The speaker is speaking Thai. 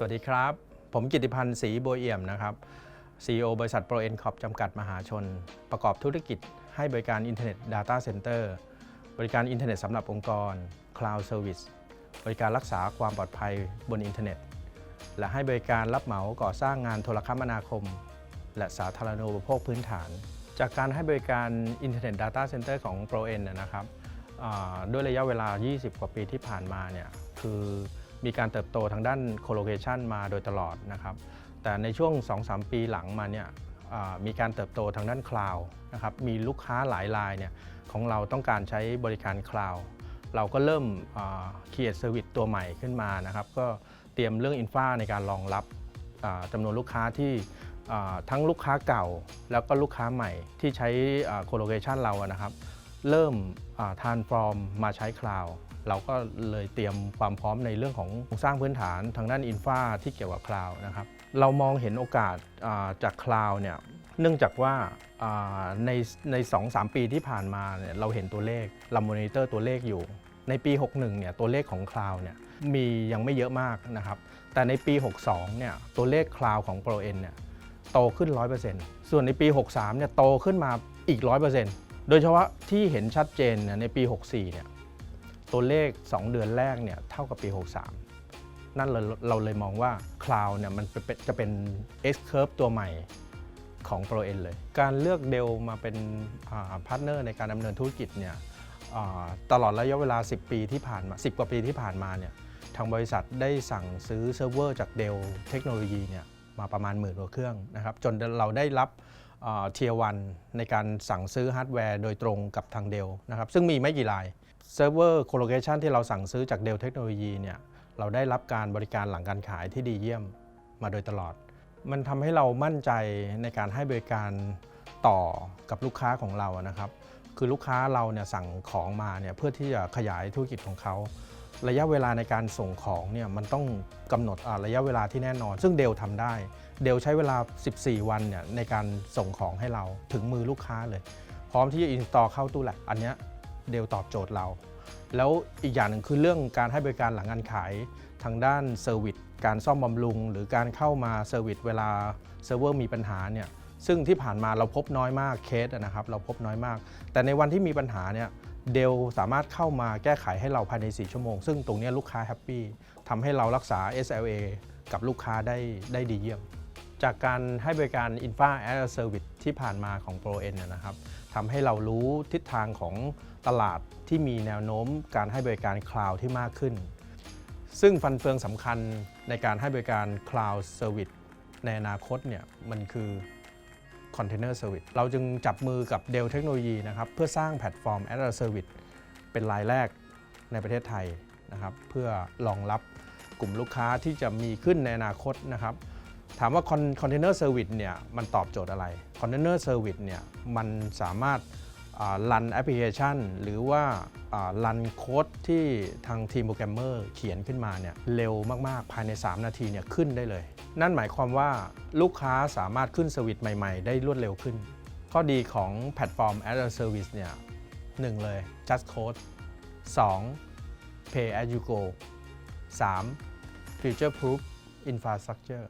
สวัสดีครับ ผมกิติพันธ์ศรีบัวเอี่ยมนะครับ CEO บริษัท Pro e n c o p จำกัดมหาชน ประกอบธุรกิจให้บริการอินเทอร์เน็ต Data Center บริการอินเทอร์เน็ตสำหรับองค์กร Cloud Service บริการรักษาความปลอดภัยบนอินเทอร์เน็ต และให้บริการรับเหมาก่อสร้างงานโทรคมนาคม และสาธารณูปโภคพื้นฐาน จากการให้บริการอินเทอร์เน็ต Data Center ของ Pro e n นนะครับด้วยระยะเวลา 20 กว่าปีที่ผ่านมาเนี่ยคือ มีการเติบโตทางด้าน co-location มาโดยตลอดนะครับ แต่ในช่วง 2-3 ปีหลังมาเนี่ยมีการเติบโตทางด้านคลาวนะครับ มีลูกค้าหลายรายเนี่ยของเราต้องการใช้บริการคลาวเราก็เริ่มอ่า create service ตัวใหม่ขึ้นมานะครับ ก็เตรียมเรื่องอินฟาในการรองรับจำนวนลูกค้าที่ทั้งลูกค้าเก่าแล้วก็ลูกค้าใหม่ที่ใช้อ่า co-location เรานะครับ เริ่มทานฟอร์มมาใช้คลาว เราก็เลยเตรียมความพร้อมในเรื่องของสร้างพื้นฐานทางด้านอินฟาที่เกี่ยวกับคลาวนะครับเรามองเห็นโอกาสจากคลาวเนี่ยเนื่องจากว่าอ่าในใน2-3ปีที่ผ่านมาเนี่ยเราเห็นตัวเลขเรามอนิเตอร์ตัวเลขอยู่ ในปี 61เนี่ยตัวเลขของคลาวเนี่ยมียังไม่เยอะมากนะครับแต่ในปี 62เนี่ยตัวเลขคลาวของ Pro N เนี่ยโตขึ้น 100%ส่วนในปี 63เนี่ยโตขึ้นมาอีก 100%โดยเฉพาะที่เห็นชัดเจนเนี่ยในปี 64เนี่ย ตัวเลข 2 เดือนแรกเนี่ยเท่ากับปี 63 นั่นเราเราเลยมองว่าคลาวเนี่ยมันเป็นจะเป็น S curve ตัวใหม่ของ Pro N เลย การเลือกเดลมาเป็นพาร์ทเนอร์ในการดำเนินธุรกิจเนี่ยตลอดระยะเวลา 10 ปีที่ผ่านมา 10 กว่าปีที่ผ่านมาเนี่ยทางบริษัทได้สั่งซื้อเซิร์ฟเวอร์จากเดลเทคโนโลยีเนี่ยมาประมาณหมื่นกว่าเครื่องนะครับจนเราได้รับ เทียวันในการสั่งซื้อฮาร์ดแวร์โดยตรงกับทางเดลนะครับซึ่งมีไม่กี่รายเซิร์ฟเวอร์โคโลเคชันที่เราสั่งซื้อจากเดลเทคโนโลยีเนี่ยเราได้รับการบริการหลังการขายที่ดีเยี่ยมมาโดยตลอด มันทำให้เรามั่นใจในการให้บริการต่อกับลูกค้าของเรานะครับ คือลูกค้าเราเนี่ยสั่งของมาเนี่ยเพื่อที่จะขยายธุรกิจของเขา ระยะเวลาในการส่งของเนี่ยมันต้องกำหนดระยะเวลาที่แน่นอน ซึ่งเดลทำได้ เดลใช้เวลา 14 วันเนี่ยในการส่งของให้เราถึงมือลูกค้าเลย พร้อมที่จะอินสตอลเข้าตู้แหละอันนี้เดลตอบโจทย์เรา แล้วอีกอย่างหนึ่งคือเรื่องการให้บริการหลังการขายทางด้านเซอร์วิสการซ่อมบำรุง หรือการเข้ามาเซอร์วิสเวลาเซิร์ฟเวอร์มีปัญหาเนี่ยซึ่งที่ผ่านมาเราพบน้อยมากเคสนะครับเราพบน้อยมาก แต่ในวันที่มีปัญหาเนี่ย เดลสามารถเข้ามาแก้ไขให้เราภายใน 4 ชั่วโมง ซึ่งตรงนี้ลูกค้าแฮปปี้ทำให้เรารักษา SLA กับลูกค้าได้ได้ดีเยี่ยม จากการให้บริการ Infra as a Service ที่ผ่านมาของ Pro N เนยนะครับทำให้เรารู้ทิศทางของตลาดที่มีแนวโน้มการให้บริการคลาวด์ที่มากขึ้น ซึ่งฟันเฟืองสำคัญในการให้บริการ Cloud Service ในอนาคตเนี่ยมันคือ Container Service เราจึงจับมือกับ Dell เทคโนโลยีนะครับเพื่อสร้างแพลตฟอร์ม as a Service เป็นรายแรกในประเทศไทยนะครับเพื่อรองรับกลุ่มลูกค้าที่จะมีขึ้นในอนาคตนะครับถามว่า Con- Container Service เนี่ยมันตอบโจทย์อะไร Container Service เนี่ยมันสามารถรันแอปพลิเคชัน หรือว่ารันโค้ดที่ทางทีมโปรแกรมเมอร์เขียนขึ้นมาเนี่ยเร็วมาก ๆ ภายใน 3 นาทีเนี่ยขึ้นได้เลย นั่นหมายความว่าลูกค้าสามารถขึ้นสวิตช์ใหม่ๆ ได้รวดเร็วขึ้น ข้อดีของแพลตฟอร์ม as a Service เนี่ยหนึ่งเลย just code 2 pay as you go 3 future proof infrastructure